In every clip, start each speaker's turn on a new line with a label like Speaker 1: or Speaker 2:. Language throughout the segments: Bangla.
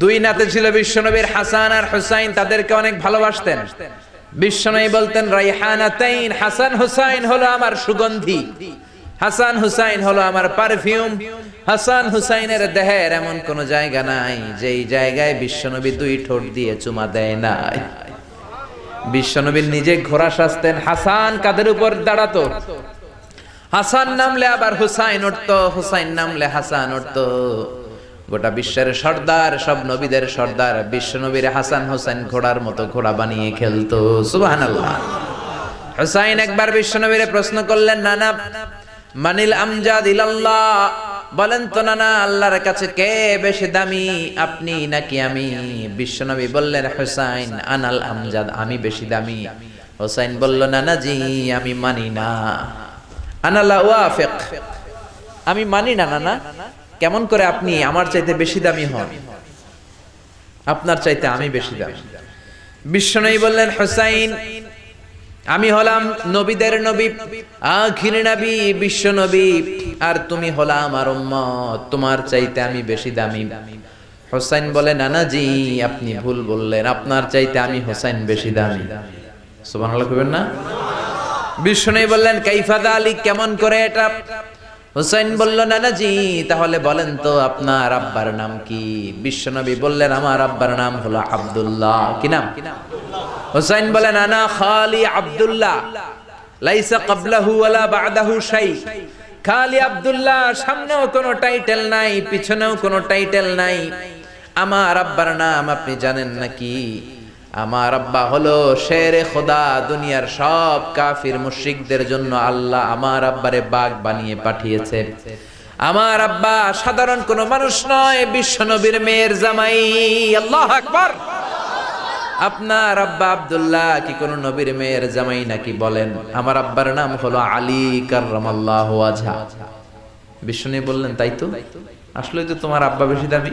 Speaker 1: দুই নাতে ছিল বিশ্বনবীর হাসান আর হুসাইন, তাদেরকে অনেক ভালোবাসতেন। বিশ্বনবী বলতেন রাইহানাতাইন হাসান হুসাইন হলো আমার সুগন্ধি। হাসান হুসাইন হলো আমার পারফিউম। হাসান হুসাইনের দেহের এমন কোন জায়গা নাই, যেই জায়গায় বিশ্বনবী দুই ঠোঁট দিয়ে চুমা দেয় নাই। বিশ্বনবীর নিজে ঘোড়া সাজতেন, হাসান কাদের উপর দাঁড়াতো? হাসান নামলে আবার হুসাইন উঠতো, হুসাইন নামলে হাসান উঠতো। গোটা বিশ্বের সর্দার, সব নবীদের সর্দার বিশ্ব নবীর হাসান হুসাইন ঘোড়ার মতো ঘোড়া বানিয়ে খেলতো। সুবহানাল্লাহ। হুসাইন একবার বিশ্ব নবীরে প্রশ্ন করলেন, নানা, মানিল আমজাদ ইলাল্লাহ? বলেন তো, নানা, আল্লাহর কাছে কে বেশি দামি? আপনি নাকি আমি? বিশ্বনবী বললেন, হুসাইন, আনাল আমজাদ, আমি বেশি দামি। হুসাইন বলল, নানা জি, আমি মানি না। আনালা ওয়াফিক আমি মানি না, নানা। কেমন করে আপনি আমার চাইতে বেশি দামি হন? আপনার চাইতে আমি বেশি দামি। বিশ্বনবী বললেন, হুসাইন, আমি হলাম নবীদের নবী, আখির নবী, বিশ্ব নবী, আর তুমি হলা আমার তোমার চাইতে আমি বেশি দামি। হোসাইন বলে নানাজি আপনি ভুল বললেন, আপনার চাইতে আমি হোসাইন বেশি দামি। সুবহানাল্লাহ কইবেন না? বিষ্ণু বললেন কাইফাদা আলী কেমন করে এটা হুসাইন বলল, নানাজি, তাহলে বলেন তো আপনার আব্বার নাম কি? বিশ্বনবী বললেন, আমার আব্বার নাম হলো আব্দুল্লাহ। কি নাম? হুসাইন বলেন আনা খালি আব্দুল্লাহ। লাইসা ক্বাবলাহু ওয়ালা বাদাহু শাই। খালি আব্দুল্লাহ, সামনেও কোনো টাইটেল নাই, পিছনেও কোনো টাইটেল নাই। আমার আব্বার নাম আপনি জানেন নাকি? আমার আব্বা হলো শেরে খোদা দুনিয়ার সব কাফির মুশরিকদের জন্য আল্লাহ আমার আব্বারে বাঘ বানিয়ে পাঠিয়েছে। আমার আব্বা সাধারণ কোনো মানুষ নয়, বিশ্ব নবীর মেয়ের জামাই। আল্লাহ আকবার। আপনার আব্বা আবদুল্লাহ কি কোন নবীর মেয়ের জামাই নাকি বলেন? আমার আব্বার নাম হলো আলী কার্রামাল্লাহ আজহা বিষ্ণু বললেন, তাই তো? আসলে তো তোমার আব্বা বেশি দামি।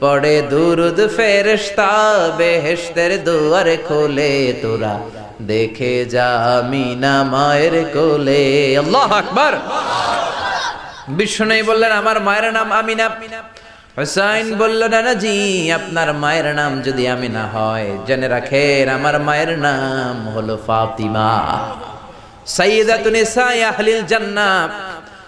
Speaker 1: পড়ে দুরুদ ফেরেশতা, বেহেশতের দুয়ার খোলে তোরা। দেখে যা আমিনা মায়ের কোলে। আল্লাহ আকবার। বিষ্ণু বললেন, আমার মায়ের নাম আমিনা। হুসাইন বলল, নানা জি, আপনার মায়ের নাম যদি আমিনা হয়, জেনে রাখেন আমার মায়ের নাম হলো ফাতিমা। সাইয়্যিদাতুন নিসাই আহলিল জান্নাত।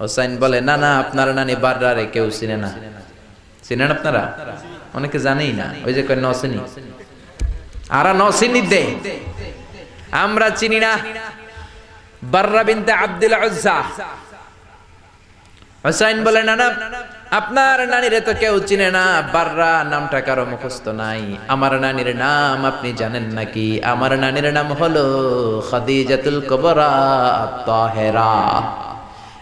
Speaker 1: হোসাইন বলে, না না, আপনার নানি বাররারে কেউ চিনে না। চিনেন আপনারা? অনেকে জানেই না। ওই যে কয় নসিনি আরা নসিনি দে। আমরা চিনি না বাররা বিনতে আব্দুল হোসাইন বলে, না না, আপনার নানিরে তো কেউ চিনে না। বাররা নামটা কারও মুখস্থ নাই। আমার নানির নাম আপনি জানেন নাকি? আমার নানির নাম হলো খাদিজাতুল কবরা তাহেরা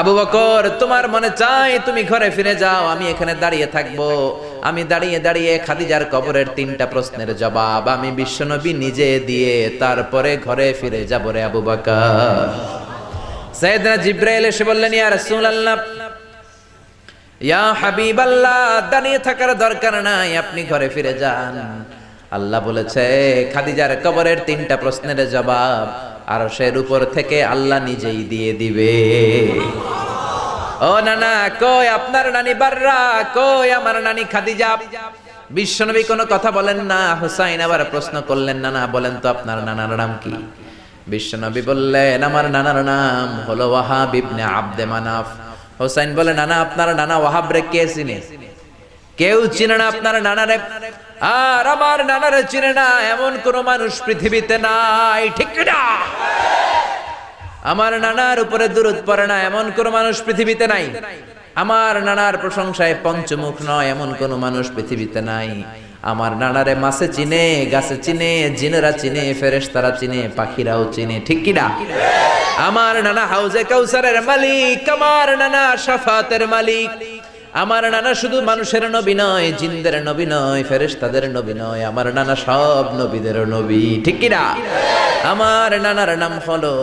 Speaker 1: আবু বকর, তোমার মনে চাই তুমি ঘরে ফিরে যাও, আমি এখানে দাঁড়িয়ে থাকব। আমি দাঁড়িয়ে দাঁড়িয়ে খাদিজার কবরের তিনটা প্রশ্নের জবাব আমি বিশ্বনবী নিজে দিয়ে তারপরে ঘরে ফিরে যাব রে আবু বকর। সাইয়েদনা জিব্রাইল এসে বললেন, ইয়া রাসূলুল্লাহ, ইয়া হাবিবাল্লাহ, দাঁড়িয়ে থাকার দরকার নাই, আপনি ঘরে ফিরে যান। আল্লাহ বলেছে, খাদিজার কবরের তিনটা প্রশ্নের জবাব আর সের উপর থেকে আল্লাহ নিজেই দিয়ে দিবে। ও নানা, কই আপনার নানি বাররা? কই আমার নানি খাদিজা? বিশ্বনবী কোনো কথা বলেন না, হুসাইন আবার প্রশ্ন করলেন, নানা, বলেন তো আপনার নানার নাম কি? বিশ্বনবী বললেন, আমার নানার নাম হলো ওয়াহাব ইবনে আব্দে মানাফ। হোসাইন বলে, নানা, আপনার নানা ওয়াহাব রে কে চিনে? কেউ চিনে না আপনার নানা নানারে। আর আমার নানারে চিনে না এমন কোন মানুষ পৃথিবীতে নাই, ঠিক না আমার নানার উপরে দূরত পড়ে না এমন কোন মানুষ পৃথিবীতে নাই। আমার নানার প্রশংসায় পঞ্চমুখ নয় এমন কোন মানুষ পৃথিবীতে নাই। আমার নানারে মাছে চিনে, গাছে চিনে, জিনেরা চিনে, ফেরেশতারা চিনে, পাখিরাও চিনে, ঠিক কিনা? আমার নানা হাউজে কাউসারের মালিক, আমার নানা শাফাতের মালিক আমার নানা শুধু মানুষের নবী নয়, জিনদের নবী নয়, ফেরেশতাদের নবী নয়, আমার নানা সব নবীদের নবী, ঠিক কিনা? আমার নানার নাম হলো,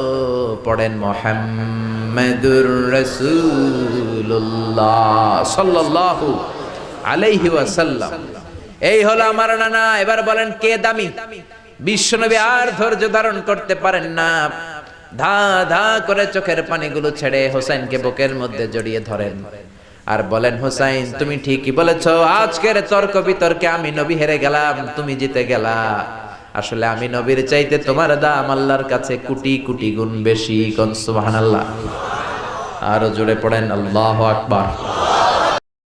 Speaker 1: পড়েন মোহাম্মদুর রাসূলুল্লাহ সাল্লাল্লাহু আলাইহি ওয়াসাল্লাম। এই হলো আমার নানা, এবার বলেন কে দামি? বিশ্বনবী আর ধৈর্য ধারণ করতে পারেন না। ধা ধা করে চোখের পানিগুলো ছেড়ে হোসেনকে বুকের মধ্যে জড়িয়ে ধরেন। আর বলেন, হোসাইন, তুমি ঠিকই বলেছ, আজকের তর্ক বিতর্কে আমি নবী হেরে গেলাম, তুমি জিতে গেলা। আসলে আমি নবীর চাইতে তোমার দাম আল্লাহর কাছে কোটি কুটি গুণ বেশি, কোন আল্লাহ আরও জুড়ে পড়েন, আল্লাহ আকবার।